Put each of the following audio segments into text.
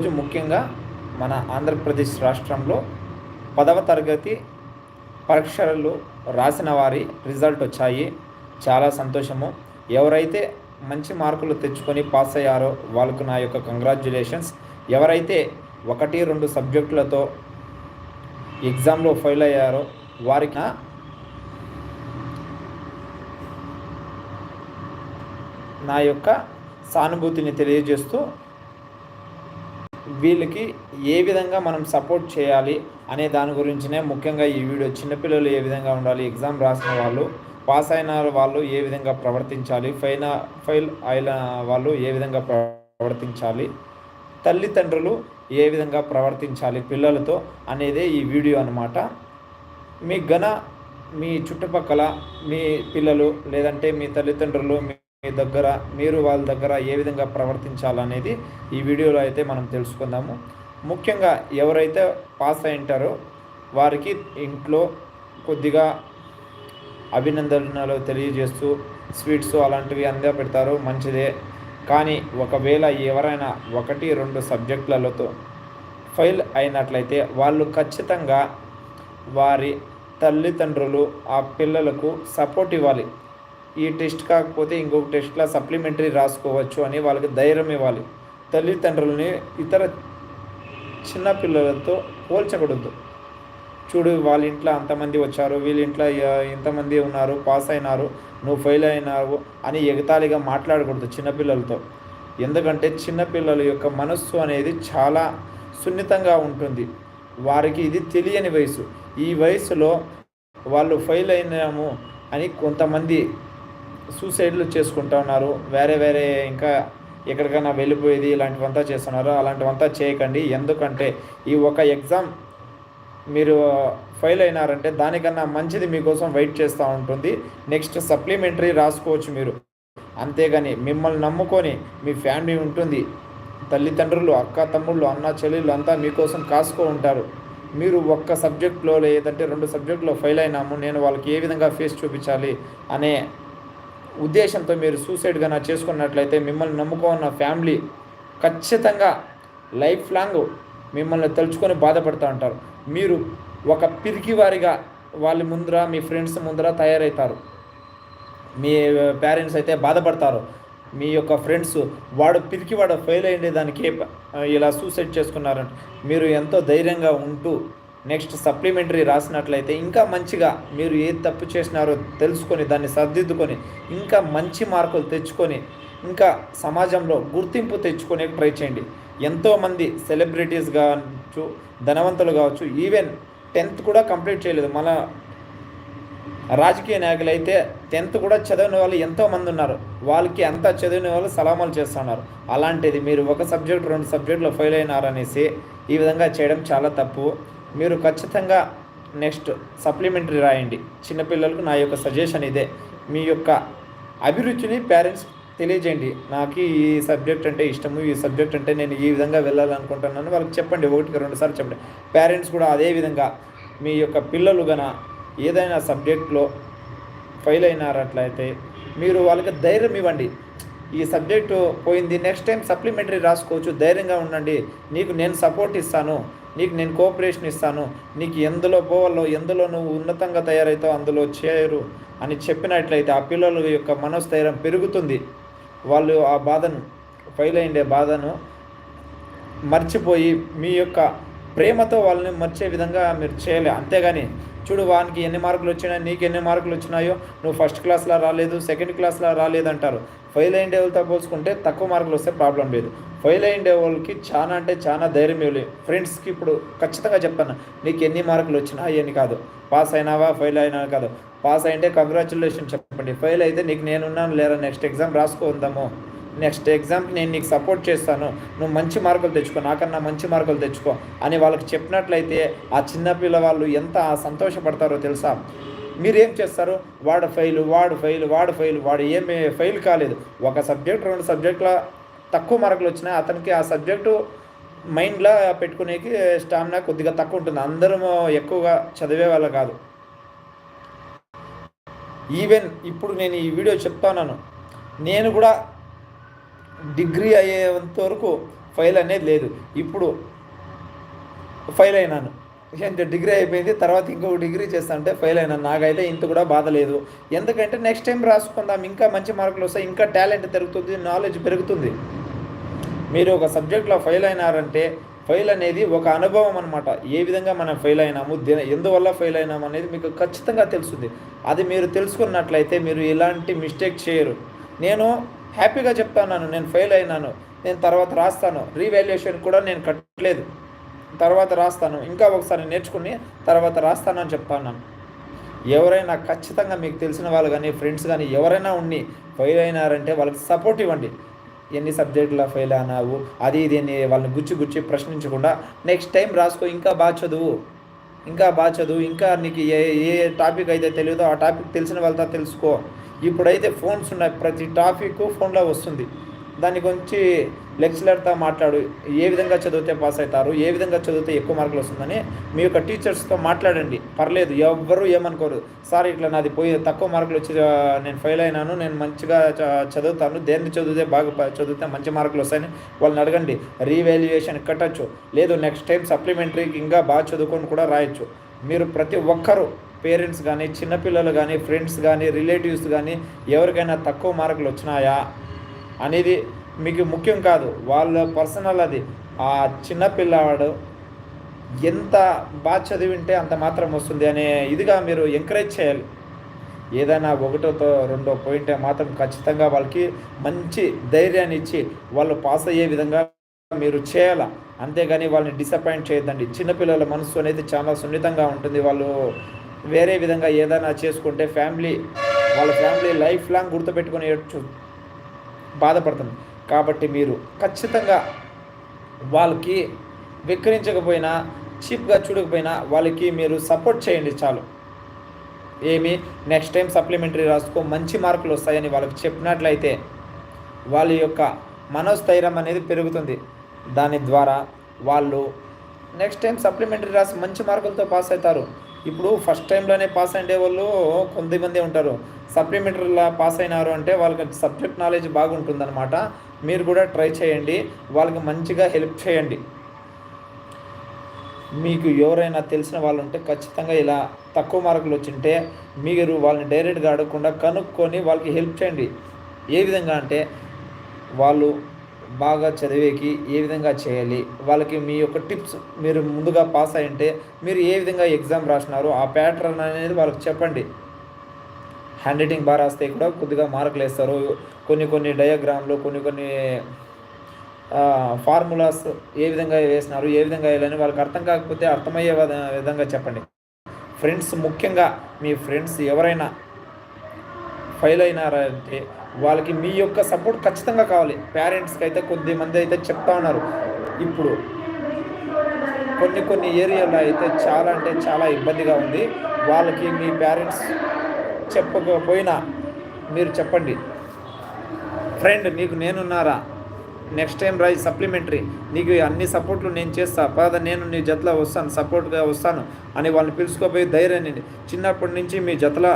ఈరోజు ముఖ్యంగా మన ఆంధ్రప్రదేశ్ రాష్ట్రంలో పదవ తరగతి పరీక్షలు రాసిన వారి రిజల్ట్ వచ్చాయి. చాలా సంతోషము. ఎవరైతే మంచి మార్కులు తెచ్చుకొని పాస్ అయ్యారో వాళ్ళకు నా యొక్క కంగ్రాచ్యులేషన్స్ ఎవరైతే ఒకటి రెండు సబ్జెక్టులతో ఎగ్జామ్లో ఫెయిల్ అయ్యారో వారికి నా నా యొక్క సానుభూతిని తెలియజేస్తూ వీళ్ళకి ఏ విధంగా మనం సపోర్ట్ చేయాలి అనే దాని గురించినే ముఖ్యంగా ఈ వీడియో చిన్నపిల్లలు ఏ విధంగా ఉండాలి ఎగ్జామ్ రాసిన వాళ్ళు పాస్ అయిన వాళ్ళు ఏ విధంగా ప్రవర్తించాలి ఫైన ఫైల్ అయిన వాళ్ళు ఏ విధంగా ప్రవర్తించాలి తల్లిదండ్రులు ఏ విధంగా ప్రవర్తించాలి పిల్లలతో అనేదే ఈ వీడియో అనమాట మీ గన మీ చుట్టుపక్కల మీ పిల్లలు లేదంటే మీ తల్లిదండ్రులు మీ మీ దగ్గర మీరు వాళ్ళ దగ్గర ఏ విధంగా ప్రవర్తించాలనేది ఈ వీడియోలో అయితే మనం తెలుసుకుందాము. ముఖ్యంగా ఎవరైతే పాస్ అయింటారో వారికి ఇంట్లో కొద్దిగా అభినందనలు తెలియజేస్తూ స్వీట్స్ అలాంటివి అందే పెడతారు మంచిదే. కానీ ఒకవేళ ఎవరైనా ఒకటి రెండు సబ్జెక్టులతో ఫెయిల్ అయినట్లయితే వాళ్ళు ఖచ్చితంగా వారి తల్లిదండ్రులు ఆ పిల్లలకు సపోర్ట్ ఇవ్వాలి. ఈ టెస్ట్ కాకపోతే ఇంకొక టెస్ట్లో సప్లిమెంటరీ రాసుకోవచ్చు అని వాళ్ళకి ధైర్యం ఇవ్వాలి. తల్లిదండ్రులని ఇతర చిన్న పిల్లలతో పోల్చకూడదు. చూడు వాళ్ళ ఇంట్లో అంతమంది వచ్చారు వీళ్ళ ఇంట్లో ఇంతమంది ఉన్నారు పాస్ అయినారు నువ్వు ఫెయిల్ అయినావు అని ఎగతాళిగా మాట్లాడకూడదు చిన్నపిల్లలతో ఎందుకంటే చిన్నపిల్లల యొక్క మనస్సు అనేది చాలా సున్నితంగా ఉంటుంది. వారికి ఇది తెలియని వయసు. ఈ వయసులో వాళ్ళు ఫెయిల్ అయినాము అని కొంతమంది సూసైడ్లు చేసుకుంటా ఉన్నారు. వేరే వేరే ఇంకా ఎక్కడికైనా వెళ్ళిపోయేది ఇలాంటివంతా చేస్తున్నారు. అలాంటివంతా చేయకండి. ఎందుకంటే ఈ ఒక ఎగ్జామ్ మీరు ఫెయిల్ అయినారంటే దానికన్నా మంచిది మీకోసం వెయిట్ చేస్తూ ఉంటుంది. నెక్స్ట్ సప్లిమెంటరీ రాసుకోవచ్చు మీరు. అంతేగాని మిమ్మల్ని నమ్ముకొని మీ ఫ్యామిలీ ఉంటుంది. తల్లిదండ్రులు అక్క తమ్ముళ్ళు అన్న చెల్లెళ్ళు అంతా మీకోసం కాసుకో ఉంటారు. మీరు ఒక్క సబ్జెక్ట్లో లేదంటే రెండు సబ్జెక్టులో ఫెయిల్ అయినాము నేను వాళ్ళకి ఏ విధంగా ఫేస్ చూపించాలి అనే ఉద్దేశంతో మీరు సూసైడ్గా నా చేసుకున్నట్లయితే మిమ్మల్ని నమ్ముకున్న ఫ్యామిలీ ఖచ్చితంగా లైఫ్ లాంగ్ మిమ్మల్ని తలుచుకొని బాధపడుతూ ఉంటారు. మీరు ఒక పిరికివారిగా వాళ్ళ ముందర మీ ఫ్రెండ్స్ ముందర తయారవుతారు మీ uh, పేరెంట్స్ అయితే బాధపడతారు. మీ యొక్క ఫ్రెండ్స్ వాడు పిరికి వాడు ఫెయిల్ అయ్యే దానికి uh, ఇలా సూసైడ్ చేసుకున్నారంటే మీరు ఎంతో ధైర్యంగా ఉంటూ నెక్స్ట్ సప్లిమెంటరీ రాసినట్లయితే ఇంకా మంచిగా మీరు ఏ తప్పు చేసినారో తెలుసుకొని దాన్ని సర్దిద్దుకొని ఇంకా మంచి మార్కులు తెచ్చుకొని ఇంకా సమాజంలో గుర్తింపు తెచ్చుకునే ట్రై చేయండి. ఎంతోమంది సెలబ్రిటీస్ కావచ్చు ధనవంతులు కావచ్చు ఈవెన్ టెన్త్ కూడా కంప్లీట్ చేయలేదు. మన రాజకీయ నాయకులు అయితే టెన్త్ కూడా చదివిన వాళ్ళు ఎంతోమంది ఉన్నారు. వాళ్ళకి అంత చదివిన వాళ్ళు సలామాలు చేస్తున్నారు. అలాంటిది మీరు ఒక సబ్జెక్ట్ రెండు సబ్జెక్టులో ఫెయిల్ అయినారనేసి ఈ విధంగా చేయడం చాలా తప్పు. మీరు ఖచ్చితంగా నెక్స్ట్ సప్లిమెంటరీ రాయండి. చిన్నపిల్లలకు నా యొక్క సజెషన్ ఇదే. మీ యొక్క అభిరుచిని పేరెంట్స్ తెలియజేయండి. నాకు ఈ సబ్జెక్ట్ అంటే ఇష్టము ఈ సబ్జెక్ట్ అంటే నేను ఈ విధంగా వెళ్ళాలనుకుంటున్నాను. వాళ్ళకి చెప్పండి ఒకటికి రెండు సార్లు చెప్పండి. పేరెంట్స్ కూడా అదే విధంగా మీ యొక్క పిల్లలు గన ఏదైనా సబ్జెక్ట్లో ఫెయిల్ అయినారట్లయితే మీరు వాళ్ళకి ధైర్యం ఇవ్వండి. ఈ సబ్జెక్టు పోయింది. నెక్స్ట్ టైం సప్లిమెంటరీ రాసుకోవచ్చు. ధైర్యంగా ఉండండి. నీకు నేను సపోర్ట్ ఇస్తాను. నీకు నేను కోఆపరేషన్ ఇస్తాను. నీకు ఎందులో పోవాలో ఎందులో నువ్వు ఉన్నతంగా తయారవుతావు అందులో చేరు అని చెప్పినట్లయితే ఆ పిల్లల యొక్క మనోస్థైర్యం పెరుగుతుంది. వాళ్ళు ఆ బాధను ఫెయిల్ అయ్యే బాధను మర్చిపోయి మీ యొక్క ప్రేమతో వాళ్ళని మర్చే విధంగా మీరు చేయాలి. అంతేగాని చూడు వానికి ఎన్ని మార్కులు వచ్చినాయి నీకు ఎన్ని మార్కులు వచ్చినాయో నువ్వు ఫస్ట్ క్లాస్లో రాలేదు సెకండ్ క్లాస్లో రాలేదు అంటారు ఫెయిల్ అయిన వాళ్ళతో పోల్చుకుంటే తక్కువ మార్కులు వస్తే ప్రాబ్లం లేదు. ఫెయిల్ అయిన వాళ్ళకి చాలా అంటే చాలా ధైర్యం ఇవ్వాలి. ఫ్రెండ్స్కి ఇప్పుడు ఖచ్చితంగా చెప్తాను నీకు ఎన్ని మార్కులు వచ్చినా అవన్నీ కాదు. పాస్ అయినావా ఫెయిల్ అయినా కాదు. పాస్ అయితే కంగ్రాచులేషన్ చెప్పండి. ఫెయిల్ అయితే నీకు నేనున్నాను లేరా నెక్స్ట్ ఎగ్జామ్ రాసుకుందాము నెక్స్ట్ ఎగ్జామ్కి నేను నీకు సపోర్ట్ చేస్తాను. నువ్వు మంచి మార్కులు తెచ్చుకో నాకన్నా మంచి మార్కులు తెచ్చుకో అని వాళ్ళకి చెప్పినట్లయితే ఆ చిన్న పిల్లవాళ్ళు ఎంత సంతోషపడతారో తెలుసా? మీరేం చేస్తారు? వాడు ఫెయిల్ వాడు ఫెయిల్ వాడు ఫెయిల్ వాడు ఏమి ఫెయిల్ కాలేదు. ఒక సబ్జెక్ట్ రెండు సబ్జెక్టుల తక్కువ మార్కులు వచ్చినాయి అతనికి ఆ సబ్జెక్టు మైండ్లో పెట్టుకునేకి స్టామినా కొద్దిగా తక్కువ ఉంటుంది. అందరూ ఎక్కువగా చదివే వాళ్ళు కాదు. ఈవెన్ ఇప్పుడు నేను ఈ వీడియో చెప్తాను నేను కూడా డిగ్రీ అయ్యేంత వరకు ఫైల్ అనేది లేదు. ఇప్పుడు ఫైల్ అయినాను. అంటే డిగ్రీ అయిపోయింది తర్వాత ఇంకొక డిగ్రీ చేస్తానంటే ఫెయిల్ అయినాను. నాకైతే ఇంత కూడా బాధ లేదు. ఎందుకంటే నెక్స్ట్ టైం రాసుకుందాం. ఇంకా మంచి మార్కులు వస్తాయి. ఇంకా టాలెంట్ పెరుగుతుంది నాలెడ్జ్ పెరుగుతుంది. మీరు ఒక సబ్జెక్ట్లో ఫెయిల్ అయినారంటే ఫెయిల్ అనేది ఒక అనుభవం అనమాట ఏ విధంగా మనం ఫెయిల్ అయినాము ఎందువల్ల ఫెయిల్ అయినాము అనేది మీకు ఖచ్చితంగా తెలుస్తుంది. అది మీరు తెలుసుకున్నట్లయితే మీరు ఎలాంటి మిస్టేక్ చేయరు. నేను హ్యాపీగా చెప్తాను నేను ఫెయిల్ అయినాను నేను తర్వాత రాస్తాను రీవాల్యుయేషన్ కూడా నేను కట్టలేదు. తర్వాత రాస్తాను ఇంకా ఒకసారి నేర్చుకుని తర్వాత రాస్తానని చెప్పాను చెప్తాను ఎవరైనా ఖచ్చితంగా మీకు తెలిసిన వాళ్ళు కానీ ఫ్రెండ్స్ కానీ ఎవరైనా ఉండి ఫెయిల్ అయినారంటే వాళ్ళకి సపోర్ట్ ఇవ్వండి. ఎన్ని సబ్జెక్టులో ఫెయిల్ అయినావు అది ఇది అని వాళ్ళని గుచ్చి గుచ్చి ప్రశ్నించకుండా నెక్స్ట్ టైం రాసుకో ఇంకా బాగా చదువు ఇంకా బాగా చదువు ఇంకా నీకు ఏ ఏ టాపిక్ అయితే తెలియదో ఆ టాపిక్ తెలిసిన వాళ్ళతో తెలుసుకో. ఇప్పుడైతే ఫోన్స్ ఉన్నాయి. ప్రతి టాపిక్ ఫోన్లో వస్తుంది. దాని గురించి లెక్చరర్తో మాట్లాడు ఏ విధంగా చదివితే పాస్ అవుతారు ఏ విధంగా చదివితే ఎక్కువ మార్కులు వస్తుందని మీ యొక్క టీచర్స్తో మాట్లాడండి. పర్లేదు ఎవ్వరూ ఏమనుకోరు. సార్ ఇట్లా నాది పోయి తక్కువ మార్కులు వచ్చి నేను ఫెయిల్ అయినాను నేను మంచిగా చదువుతాను దేన్ని చదివితే బాగా చదివితే మంచి మార్కులు వస్తాయని వాళ్ళని అడగండి. రీవాల్యుయేషన్ కట్టచ్చు. లేదు నెక్స్ట్ టైం సప్లిమెంటరీకి ఇంకా బాగా చదువుకొని కూడా రాయొచ్చు. మీరు ప్రతి ఒక్కరూ పేరెంట్స్ కానీ చిన్నపిల్లలు కానీ ఫ్రెండ్స్ కానీ రిలేటివ్స్ కానీ ఎవరికైనా తక్కువ మార్కులు వచ్చినాయా అనేది మీకు ముఖ్యం కాదు. వాళ్ళ పర్సనల్ అది. ఆ చిన్నపిల్లవాడు ఎంత బాగా చదివింటే అంత మాత్రం వస్తుంది అనే ఇదిగా మీరు ఎంకరేజ్ చేయాలి. ఏదైనా ఒకటోతో రెండో పాయింట్ మాత్రం ఖచ్చితంగా వాళ్ళకి మంచి ధైర్యాన్ని ఇచ్చి వాళ్ళు పాస్ అయ్యే విధంగా మీరు చేయాల? అంతేగాని వాళ్ళని డిసప్పాయింట్ చేయొద్దండి. చిన్నపిల్లల మనసు అనేది చాలా సున్నితంగా ఉంటుంది. వాళ్ళు వేరే విధంగా ఏదైనా చేసుకుంటే ఫ్యామిలీ వాళ్ళ ఫ్యామిలీ లైఫ్ లాంగ్ గుర్తుపెట్టుకుని బాధపడుతుంది కాబట్టి మీరు ఖచ్చితంగా వాళ్ళకి విక్రయించకపోయినా చీప్గా చూడకపోయినా వాళ్ళకి మీరు సపోర్ట్ చేయండి చాలు. ఏమి నెక్స్ట్ టైం సప్లిమెంటరీ రాసుకో మంచి మార్కులు వస్తాయని వాళ్ళకి చెప్పినట్లయితే వాళ్ళ యొక్క మనోస్థైర్యం అనేది పెరుగుతుంది. దాని ద్వారా వాళ్ళు నెక్స్ట్ టైం సప్లిమెంటరీ రాసి మంచి మార్కులతో పాస్ అవుతారు. ఇప్పుడు ఫస్ట్ టైంలోనే పాస్ అయ్యే వాళ్ళు కొంతమంది ఉంటారు. సప్లిమెంటరీలో పాస్ అయినారు అంటే వాళ్ళకి సబ్జెక్ట్ నాలెడ్జ్ బాగుంటుందన్నమాట. మీరు కూడా ట్రై చేయండి. వాళ్ళకి మంచిగా హెల్ప్ చేయండి. మీకు ఎవరైనా తెలిసిన వాళ్ళు ఉంటే ఖచ్చితంగా ఇలా తక్కువ మార్కులు వచ్చింటే మీరు వాళ్ళని డైరెక్ట్గా అడగకుండా కనుక్కొని వాళ్ళకి హెల్ప్ చేయండి. ఏ విధంగా అంటే వాళ్ళు బాగా చదివేకి ఏ విధంగా చేయాలి? వాళ్ళకి మీ యొక్క టిప్స్ మీరు ముందుగా పాస్ అయ్యింటే మీరు ఏ విధంగా ఎగ్జామ్ రాసినారో ఆ ప్యాటర్న్ అనేది వాళ్ళకి చెప్పండి. హ్యాండ్ రైటింగ్ బాగా రాస్తే కూడా కొద్దిగా మార్కులు వేస్తారు. కొన్ని కొన్ని డయాగ్రామ్లు కొన్ని కొన్ని ఫార్ములాస్ ఏ విధంగా వేసినారు ఏ విధంగా వేయాలని వాళ్ళకి అర్థం కాకపోతే అర్థమయ్యే విధంగా చెప్పండి. ఫ్రెండ్స్ ముఖ్యంగా మీ ఫ్రెండ్స్ ఎవరైనా ఫెయిల్ అయినారంటే వాళ్ళకి మీ యొక్క సపోర్ట్ ఖచ్చితంగా కావాలి. పేరెంట్స్కి అయితే కొద్ది మంది అయితే చెప్తా ఉన్నారు. ఇప్పుడు కొన్ని కొన్ని ఏరియాలో అయితే చాలా అంటే చాలా ఇబ్బందిగా ఉంది. వాళ్ళకి మీ పేరెంట్స్ చెప్పకపోయినా మీరు చెప్పండి. ఫ్రెండ్ నీకు నేనున్నారా? నెక్స్ట్ టైం రాయి సప్లిమెంటరీ నీకు అన్ని సపోర్ట్లు నేను చేస్తా. పద నేను నీ జతలో వస్తాను. సపోర్ట్గా వస్తాను అని వాళ్ళని పిలుచుకోపోయి ధైర్యాన్ని చిన్నప్పటి నుంచి మీ జతలో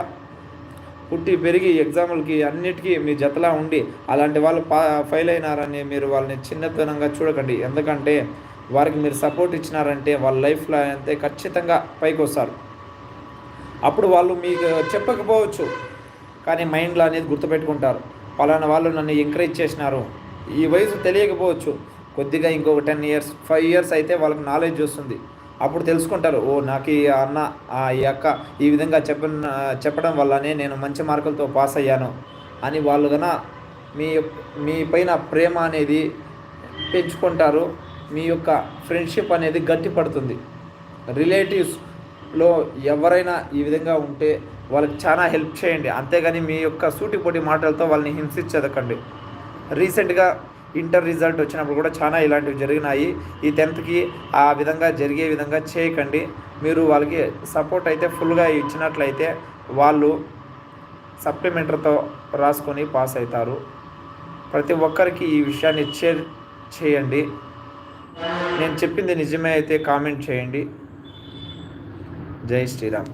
పుట్టి పెరిగి ఎగ్జామ్లకి అన్నిటికీ మీ జతలా ఉండి అలాంటి వాళ్ళు పా ఫెయిల్ అయినారని మీరు వాళ్ళని చిన్నతనంగా చూడకండి. ఎందుకంటే వారికి మీరు సపోర్ట్ ఇచ్చినారంటే వాళ్ళ లైఫ్లో అంతే ఖచ్చితంగా పైకి వస్తారు అప్పుడు వాళ్ళు మీకు చెప్పకపోవచ్చు కానీ మైండ్లో అనేది గుర్తుపెట్టుకుంటారు. పలానా వాళ్ళు నన్ను ఎంకరేజ్ చేసినారు. ఈ వయసు తెలియకపోవచ్చు. కొద్దిగా ఇంకొక టెన్ ఇయర్స్ ఫైవ్ ఇయర్స్ అయితే వాళ్ళకి నాలెడ్జ్ వస్తుంది. అప్పుడు తెలుసుకుంటారు ఓ నాకు ఈ అన్న ఈ అక్క ఈ విధంగా చెప్ప చెప్పడం వల్లనే నేను మంచి మార్కులతో పాస్ అయ్యాను అని వాళ్ళు కన మీ మీ పైన ప్రేమ అనేది పెంచుకుంటారు మీ యొక్క ఫ్రెండ్షిప్ అనేది గట్టిపడుతుంది రిలేటివ్స్లో ఎవరైనా ఈ విధంగా ఉంటే వాళ్ళకి చాలా హెల్ప్ చేయండి. అంతేగాని మీ యొక్క సూటిపోటి మాటలతో వాళ్ళని హింసించదకండి. రీసెంట్గా ఇంటర్ రిజల్ట్ వచ్చినప్పుడు కూడా చాలా ఇలాంటివి జరిగినాయి. ఈ టెన్త్కి ఆ విధంగా జరిగే విధంగా చేయకండి. మీరు వాళ్ళకి సపోర్ట్ అయితే ఫుల్గా ఇచ్చినట్లయితే వాళ్ళు సప్లిమెంటర్తో రాసుకొని పాస్ అవుతారు. ప్రతి ఒక్కరికి ఈ విషయాన్ని షేర్ చేయండి. నేను చెప్పింది నిజమే అయితే కామెంట్ చేయండి. జై శ్రీరామ్.